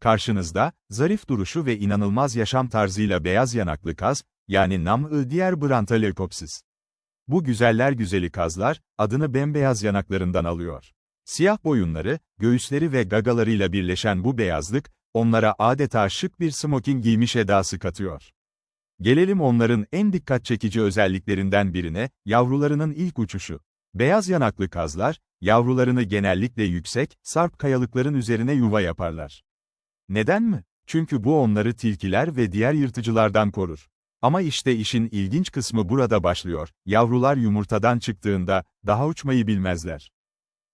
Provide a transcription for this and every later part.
Karşınızda, zarif duruşu ve inanılmaz yaşam tarzıyla beyaz yanaklı kaz, yani nam diğer Brantalerkopsis. Bu güzeller güzeli kazlar, adını bembeyaz yanaklarından alıyor. Siyah boyunları, göğüsleri ve gagalarıyla birleşen bu beyazlık, onlara adeta şık bir smoking giymiş edası katıyor. Gelelim onların en dikkat çekici özelliklerinden birine, yavrularının ilk uçuşu. Beyaz yanaklı kazlar, yavrularını genellikle yüksek, sarp kayalıkların üzerine yuva yaparlar. Neden mi? Çünkü bu onları tilkiler ve diğer yırtıcılardan korur. Ama işte işin ilginç kısmı burada başlıyor. Yavrular yumurtadan çıktığında, daha uçmayı bilmezler.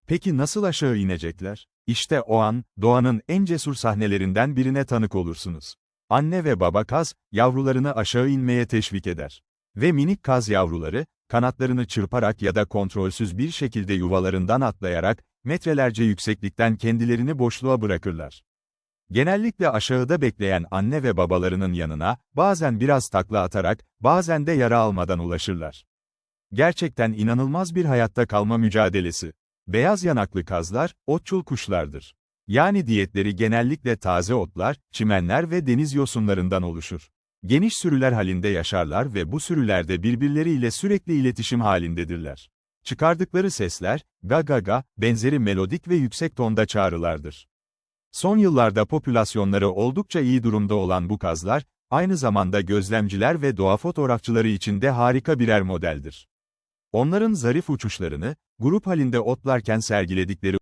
Peki nasıl aşağı inecekler? İşte o an, doğanın en cesur sahnelerinden birine tanık olursunuz. Anne ve baba kaz, yavrularını aşağı inmeye teşvik eder. Ve minik kaz yavruları, kanatlarını çırparak ya da kontrolsüz bir şekilde yuvalarından atlayarak, metrelerce yükseklikten kendilerini boşluğa bırakırlar. Genellikle aşağıda bekleyen anne ve babalarının yanına, bazen biraz takla atarak, bazen de yara almadan ulaşırlar. Gerçekten inanılmaz bir hayatta kalma mücadelesi. Beyaz yanaklı kazlar, otçul kuşlardır. Yani diyetleri genellikle taze otlar, çimenler ve deniz yosunlarından oluşur. Geniş sürüler halinde yaşarlar ve bu sürülerde birbirleriyle sürekli iletişim halindedirler. Çıkardıkları sesler, ga ga ga, benzeri melodik ve yüksek tonda çağrılardır. Son yıllarda popülasyonları oldukça iyi durumda olan bu kazlar, aynı zamanda gözlemciler ve doğa fotoğrafçıları için de harika birer modeldir. Onların zarif uçuşlarını, grup halinde otlarken sergiledikleri